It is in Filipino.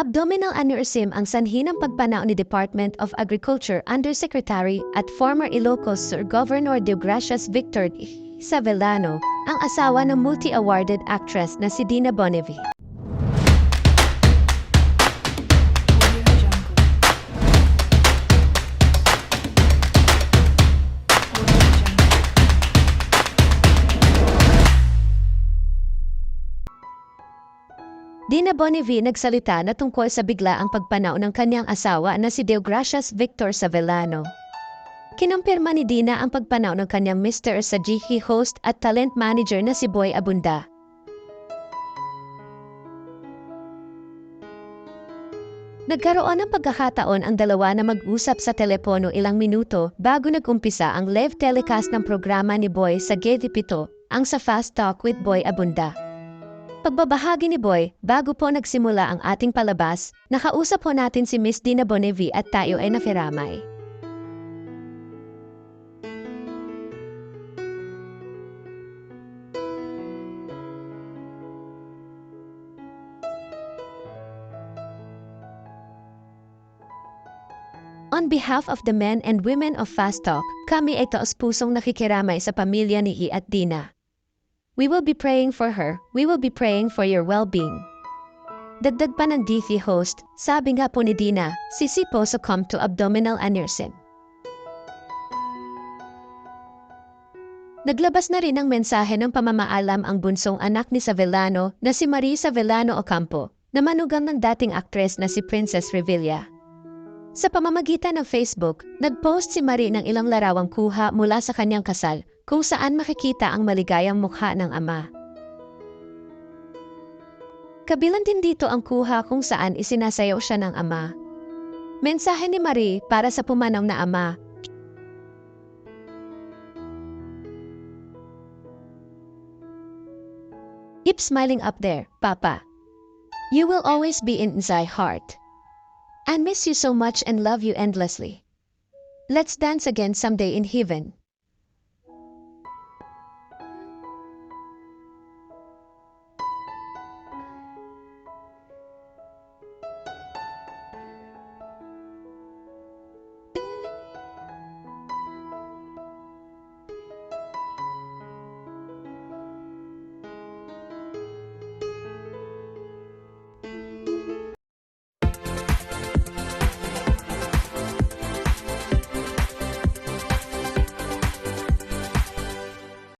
Abdominal aneurysm ang sanhi ng pagpanaw ni Department of Agriculture Undersecretary at former Ilocos Sur Governor Deogracias Victor Savellano, ang asawa ng multi-awarded actress na si Dina Bonnevie. Dina Bonnevie nagsalita na tungkol sa bigla ang pagpanaw ng kanyang asawa na si Deogracias Victor Savellano. Kinumpirma ni Dina ang pagpanaw ng kanyang Mr. sa GH host at talent manager na si Boy Abunda. Nagkaroon ng pagkakataon ang dalawa na mag-usap sa telepono ilang minuto bago nag-umpisa ang live telecast ng programa ni Boy sa GT7, ang sa Fast Talk with Boy Abunda. Pagbabahagi ni Boy, bago po nagsimula ang ating palabas, nakausap po natin si Miss Dina Bonnevie at tayo ay nafiramay. On behalf of the men and women of Fast Talk, kami ay taos-pusong nakikiramay sa pamilya ni I at Dina. We will be praying for her. We will be praying for your well-being. Dagdag pa ng DT host, sabi nga po ni Dina, sisi po succumb to abdominal aneurysm. Naglabas na rin ng mensahe ng pamamaalam ang bunsong anak ni Savellano na si Marie Savellano Ocampo, na manugang ng dating aktres na si Princess Revilla. Sa pamamagitan ng Facebook, nagpost si Marie ng ilang larawang kuha mula sa kanyang kasal kung saan makikita ang maligayang mukha ng ama. Kabilang din dito ang kuha kung saan isinasayaw siya ng ama. Mensahe ni Marie para sa pumanaw na ama. Keep smiling up there, Papa. You will always be in my heart. I miss you so much and love you endlessly. Let's dance again someday in heaven.